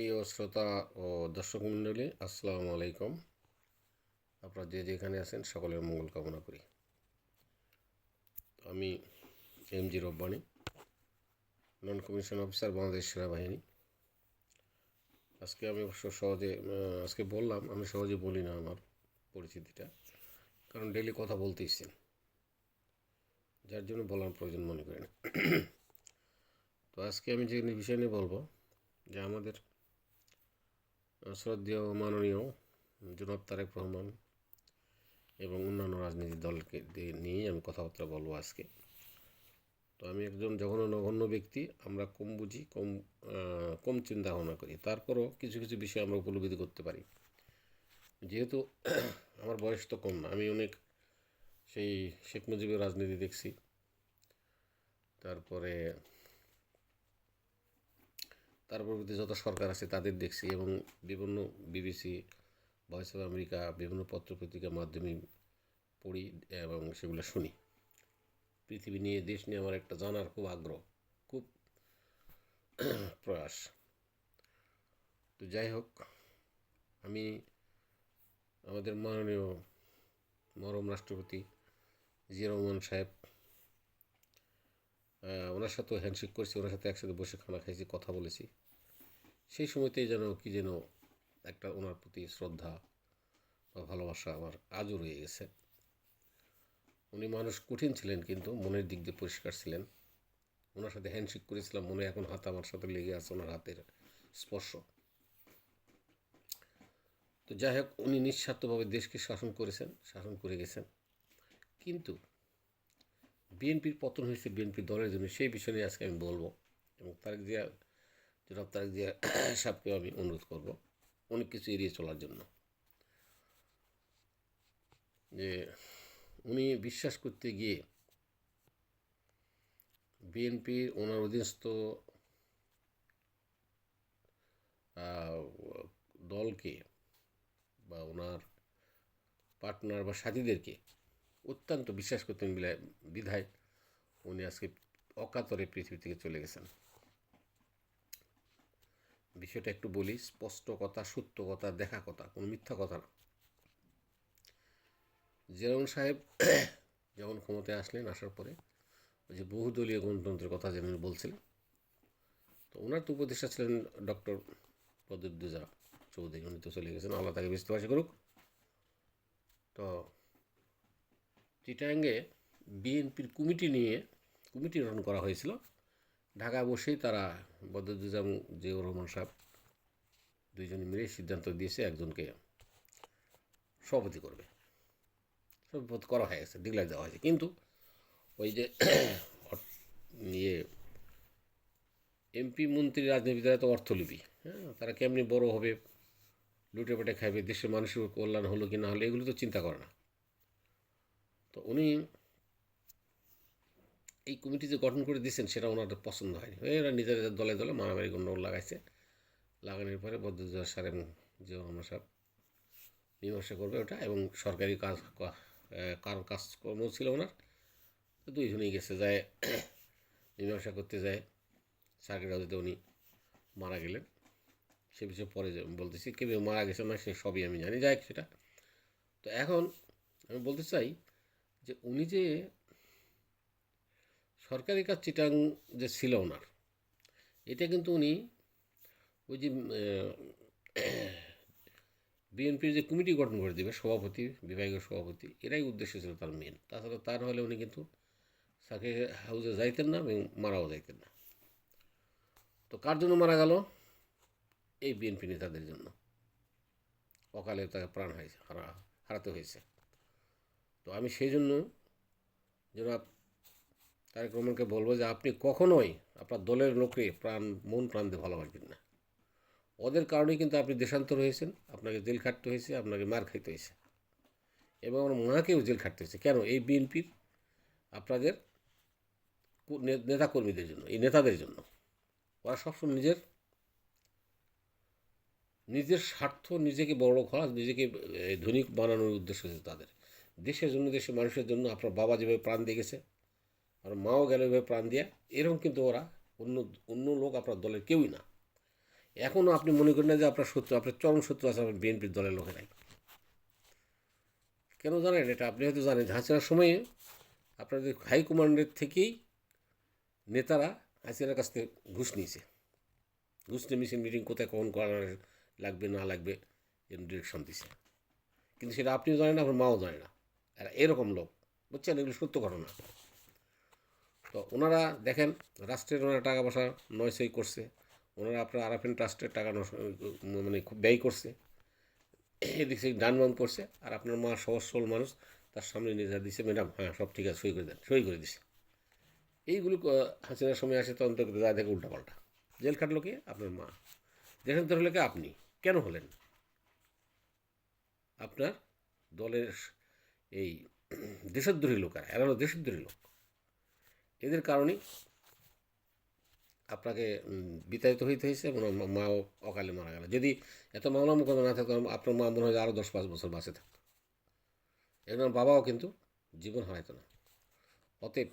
প্রিয় শ্রোতা ও দর্শক মণ্ডলী, আসসালামু আলাইকুম। আপনারা যে যেখানে আছেন সকলের মঙ্গল কামনা করি। আমি M G Rabbani, non commission officer, Bangladesh সেনাবাহিনী। আজকে আমি অবশ্য সহজে আজকে বললাম, আমি সহজে বলি না আমার পরিচিতিটা, কারণ ডেলি কথা বলতেইছেন যার জন্য বলার প্রয়োজন মনে করি না। তো আজকে আমি যে বিষয় নিয়ে বলব, যে আমাদের শ্রদ্ধেয় মাননীয় জনাব তারেক রহমান এবং অন্যান্য রাজনৈতিক দলকে নিয়েই আমি কথাবার্তা বলব আজকে। তো আমি একজন জঘন্য নগণ্য ব্যক্তি, আমরা কম বুঝি, কম কম চিন্তা ভাবনা করি। তারপরও কিছু কিছু বিষয় আমরা উপলব্ধি করতে পারি। যেহেতু আমার বয়স তো কম না, আমি অনেক সেই শেখ মুজিবের রাজনীতি দেখছি। তারপরে তার পরবর্তী যত সরকার আছে তাদের দেখছি এবং বিভিন্ন বিবিসি ভয়েস অফ আমেরিকা বিভিন্ন পত্রপত্রিকার মাধ্যমে পড়ি এবং সেগুলো শুনি। পৃথিবী নিয়ে, দেশ নিয়ে আমার একটা জানার খুব আগ্রহ, খুব প্রয়াস। তো যাই হোক, আমি আমাদের মাননীয় মরম রাষ্ট্রপতি জিয়া রহমান সাহেব ওনার সাথেও হ্যান্ডশেক করেছি, ওনার সাথে একসাথে বসে খানা খাইছি, কথা বলেছি। সেই সময়তেই যেন কি যেন একটা ওনার প্রতি শ্রদ্ধা বা ভালোবাসা আমার আজও রয়ে গেছে। উনি মানুষ কঠিন ছিলেন কিন্তু মনের দিক দিয়ে পরিষ্কার ছিলেন। ওনার সাথে হ্যান্ডশেক করেছিলাম, মনে এখন হাত আমার সাথে লেগে আছে ওনার হাতের স্পর্শ। তো যাই হোক, উনি নিঃস্বার্থভাবে দেশকে শাসন করেছেন, শাসন করে গেছেন। কিন্তু বিএনপির পতন হয়েছে, বিএনপি দলের জন্য, সেই বিষয় নিয়ে আজকে আমি বলব। এবং তারেক জিয়া জনাব তারেক জিয়া সাহেবকেও আমি অনুরোধ করব অনেক কিছু এড়িয়ে চলার জন্য। যে উনি বিশ্বাস করতে গিয়ে বিএনপির ওনার অধীনস্থ দলকে বা ওনার পার্টনার বা সাথীদেরকে অত্যন্ত বিশ্বাস করতেন বিধায় উনি আজকে অকাতরে পৃথিবী থেকে চলে গেছেন। বিষয়টা একটু বলি, স্পষ্ট কথা, সত্য কথা, দেখা কথা, কোনো মিথ্যা কথা না। জেরন সাহেব যখন ক্ষমতায় আসলেন, আসার পরে ওই যে বহুদলীয় গণতন্ত্রের কথা যেন উনি বলছিলেন, তো ওনার তো উপদেষ্টা ছিলেন ডক্টর প্রদীপ দুজা চৌধুরী, উনি তো চলে গেছেন, আল্লাহ তাকে বেশি করুক। তো চিটাঙ্গে বিএনপির কমিটি নিয়ে, কমিটি গঠন করা হয়েছিল। ঢাকা বসেই তারা বদরুজ্জাম জিয়াউর রহমান সাহেব দুইজনে মিলে সিদ্ধান্ত দিয়েছে একজনকে সভাপতি করবে। সভাপতি করা হয়ে গেছে ডিক্লেয়ার দেওয়া হয়েছে। কিন্তু ওই যে ইয়ে এমপি মন্ত্রী রাজনীতিবিদরা তো অর্থলিপি হ্যাঁ? তারা কেমনি বড় হবে, লুটে পেটে খাইবে, দেশের মানুষের কল্যাণ হলো কি না হলো, এগুলো তো চিন্তা করে না। তো উনি এই কমিটি যে গঠন করে দিয়েছেন, সেটা ওনাদের পছন্দ হয়নি। এরা নিজেদের দলে দলে মারামারি গণ্ডগোল লাগাইছে। লাগানোর পরে বদ্রুজ্জার সার এবং জিয়া রহমান সাহেব মীমাংসা করবে ওটা এবং সরকারি কাজ কার কাজকর্ম ছিল ওনার দুইজনেই গেছে। যায় মীমাংসা করতে যায় সার্কিট হাউসে উনি মারা গেলেন। সে বিষয়ে পরে বলতেছি কেউ মারা গেছে না সে সবই আমি জানি, যাই সেটা। তো এখন আমি বলতে চাই যে উনি যে সরকারি কাজ চিটাং যে ছিল ওনার, এটা কিন্তু উনি ওই যে বিএনপির যে কমিটি গঠন করে দেবে, সভাপতি, বিভাগীয় সভাপতি, এরাই উদ্দেশ্য ছিল তার মেন তাছাড়া তার হলে উনি কিন্তু সাকে হাউসে যাইতেন না এবং মারাও যাইতেন না। তো কার জন্য মারা গেল? এই বিএনপি নেতাদের জন্য। অকালে তাকে প্রাণ হয়েছে হারা, হারাতে হয়েছে। তো আমি সেই জন্য জনাব তারেক রহমানকে বলব যে আপনি কখনোই আপনার দলের লোকে প্রাণ, মন প্রাণ দিয়ে ভালোবাসবেন না। ওদের কারণেই কিন্তু আপনি দেশান্তর হয়েছেন, আপনাকে জেল খাটতে হয়েছে, আপনাকে মার খাইতে হয়েছে। এবং আমার মাকেও জেল খাটতে হয়েছে। কেন? এই বিএনপির আপনাদের নেতাকর্মীদের জন্য, এই নেতাদের জন্য। ওরা সবসময় নিজের নিজের স্বার্থ, নিজেকে বড় করা নিজেকে ধনী বানানোর উদ্দেশ্য ছিল তাদের। দেশের জন্য, দেশের মানুষের জন্য আপনার বাবা যেভাবে প্রাণ দিয়ে গেছে আর মাও গেল এভাবে প্রাণ দিয়ে। এরকম কিন্তু ওরা অন্য অন্য লোক আপনার দলের কেউই না। এখনও আপনি মনে করেন না যে আপনার শত্রু, আপনার চরম শত্রু আছে আপনার বিএনপির দলের লোকেরাই। কেন জানেন এটা? আপনি হয়তো জানেন হাসিনার সময়ে আপনাদের হাইকমান্ডের থেকেই নেতারা হাসিনার কাছ থেকে ঘুষ নিয়েছে। ঘুষ নিয়ে মিছিল, মিটিং কোথায়, কখন করা লাগবে, না লাগবে, এরকম ডিরেকশন দিছে। কিন্তু সেটা আপনিও জানেন না, আপনার মাও জানে না। এরকম লোক, বুঝছেন? এগুলো সত্য ঘটনা। তো ওনারা দেখেন, রাষ্ট্রের ওনারা টাকা পয়সা নয় নয়সই করছে। ওনারা আপনার আরাফিন ট্রাস্টের টাকা মানে খুব ব্যয় করছে। এদিক থেকে ডান বাম করছে, আর আপনার মা সহজ সরল মানুষ, তার সামনে নিয়ে যা দিছে, ম্যাডাম হ্যাঁ সব ঠিক আছে, সই করে দেন, সই করে দিছে। এইগুলো হাসিনার সময় আসে, তদন্ত করে যা দেখে উল্টাপাল্টা। জেল খাটলো কি? আপনার মা। দেশান্তর হলে কি? আপনি। কেন হলেন? আপনার দলের এই দেশদ্রোহী লোকেরা, এরা হলো দেশদ্রোহী লোক। এদের কারণেই আপনাকে বিতাড়িত হইতে হয়েছে এবং মাও অকালে মারা গেল। যদি এত মামলা মোকদ্দমা না থাকতো, আপনার মা মনে হয় আরও দশ পাঁচ বছর বাঁচে থাকতো। একজন বাবাও কিন্তু জীবন হারাইতো না। অতএব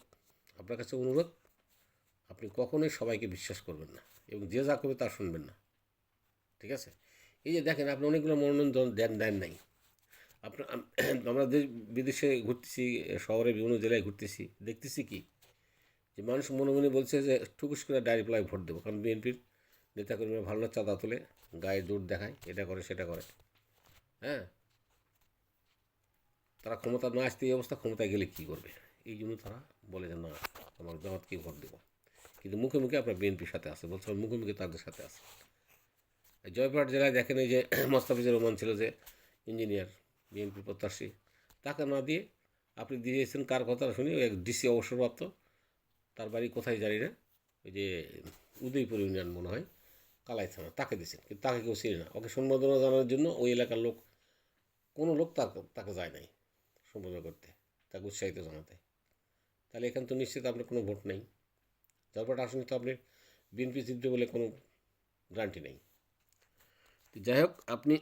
আপনার কাছে অনুরোধ, আপনি কখনোই সবাইকে বিশ্বাস করবেন না এবং যে যা করবে তা শুনবেন না। ঠিক আছে? এই যে দেখেন, আপনি অনেকগুলো মনোরঞ্জন দেন দেন নাই। আপনার আমরা দেশ, বিদেশে ঘুরতেছি, শহরে বিভিন্ন জেলায় ঘুরতেছি, দেখতেছি কি? যে মানুষ মনে মনে বলছে যে টুকুস করে প্লাই ভোট দেবো। কারণ বিএনপির নেতাকর্মীরা ভালো না, চাঁদা তোলে গায়ে দৌড় দেখায়, এটা করে, সেটা করে। হ্যাঁ? তারা ক্ষমতা না আসতে এই অবস্থা, ক্ষমতায় গেলে কী করবে? এই জন্য তারা বলে যে না আমার জামাতকে ভোট দেবো। কিন্তু মুখে মুখে আপনার বিএনপির সাথে আছে, বলছে মুখে মুখে তাদের সাথে এই জয়পুরহাট জেলায় দেখেন এই যে মোস্তাফিজুর রহমান ছিল যে ইঞ্জিনিয়ার, বিএনপি প্রত্যাশী। টাকা না দিয়ে আপনি দিয়েছেন কার কথা শুনি এক ডিসি অবসরপ্রাপ্ত তার বাড়ি কোথায় জানি না। ওই যে উদয়পুর ইউনিয়ন মনে হয় কালাই থানা তাকে দিয়েছেন। কিন্তু তাকে কেউ চিনি না। ওকে সম্বোধনা জানানোর জন্য ওই এলাকার লোক, কোনো লোক তার তাকে যায় নাই সম্বোধনা করতে, তাকে উৎসাহিত জানাতে। তাহলে এখানে তো নিশ্চিত আপনার কোনো ভোট নেই। জয়পুরহাট আসনে তো আপনি বিএনপি জিতবে বলে কোনো গ্যারান্টি নেই। যাই হোক, আপনি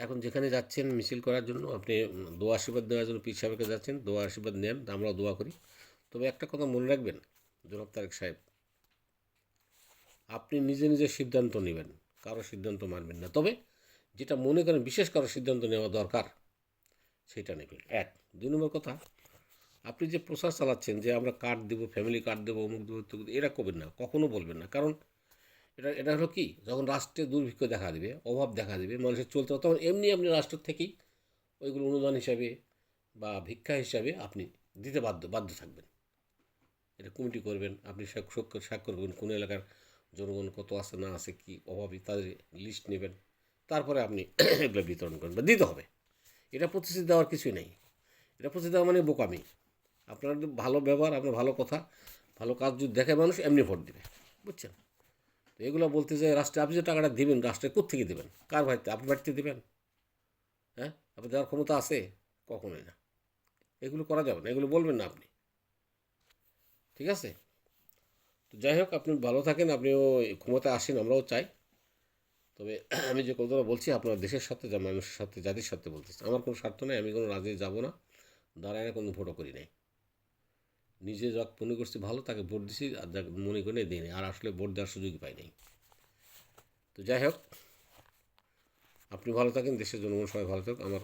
এখন যেখানে যাচ্ছেন মিছিল করার জন্য আপনি দোয়া আশীর্বাদ নেওয়ার জন্য পীর সাহেবের কাছে যাচ্ছেন দোয়া আশীর্বাদ নেন আমরাও দোয়া করি। তবে একটা কথা মনে রাখবেন জনাব তারেক সাহেব আপনি নিজে নিজে সিদ্ধান্ত নেবেন কারও সিদ্ধান্ত মানবেন না। তবে যেটা মনে করেন বিশেষ কারও সিদ্ধান্ত নেওয়া দরকার সেটা নেবেন। এক। দুই নম্বর কথা আপনি যে প্রচার চালাচ্ছেন যে আমরা কার্ড দেবো ফ্যামিলি কার্ড দেবো অমুক দেবো, এরা করবেন না কখনো বলবেন না। কারণ এটা এটা হলো কি? যখন রাষ্ট্রে দুর্ভিক্ষ দেখা দেবে, অভাব দেখা দেবে, মানুষের চলতে তখন এমনি আপনি রাষ্ট্র থেকেই ওইগুলো অনুদান হিসাবে বা ভিক্ষা হিসাবে আপনি দিতে বাধ্য বাধ্য থাকবেন। এটা কমিটি করবেন, আপনি স্বাক্ষ- স্বাক্ষর করবেন, কোন এলাকার জনগণ কত আছে, না আছে, কি অভাবী, তাদের লিস্ট নেবেন, তারপরে আপনি এগুলো বিতরণ করবেন, বা দিতে হবে। এটা প্রতিশ্রুতি দেওয়ার কিছুই নেই। এটা প্রতিশ্রুতি দেওয়া মানে বোকামি। আপনার ভালো ব্যবহার, আপনার ভালো কথা, ভালো কাজ যদি দেখে মানুষ, এমনি ভোট দেবে, বুঝছেন? এগুলো বলতে যে রাষ্ট্রে, আপনি যে টাকাটা দিবেন, রাষ্ট্রে কোথেকে দেবেন? কার বাড়িতে? আপনি বাড়িতে দেবেন? হ্যাঁ? আপনি দেওয়ার ক্ষমতা আছে? কখনোই না। এগুলো করা যাবে না, এগুলো বলবেন না আপনি। ঠিক আছে? তো যাই হোক, আপনি ভালো থাকেন, আপনিও ক্ষমতায় আসেন, আমরাও চাই। তবে আমি যে কথাটা বলছি, আপনার দেশের সাথে যা মানুষের সাথে, জাতির সাথে বলতেছি। আমার কোনো স্বার্থ নেই, আমি কোনো রাজ্যে যাব না। দাঁড়ায় না কোনো ভোটও করি নাই। নিজে যত মনে করছি ভালো, তাকে ভোট দিছি আর যাকে মনে করে দিই আর আসলে ভোট দেওয়ার সুযোগই পাই নাই। তো যাই হোক, আপনি ভালো থাকেন, দেশের জনগণ সবাই ভালো থাকুক। আমার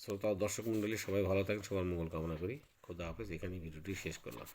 শ্রোতা দর্শক মণ্ডলী সবাই ভালো থাকেন, সবার মঙ্গল কামনা করি। খোদা হাফেজ, এখানেই ভিডিওটি শেষ করলাম।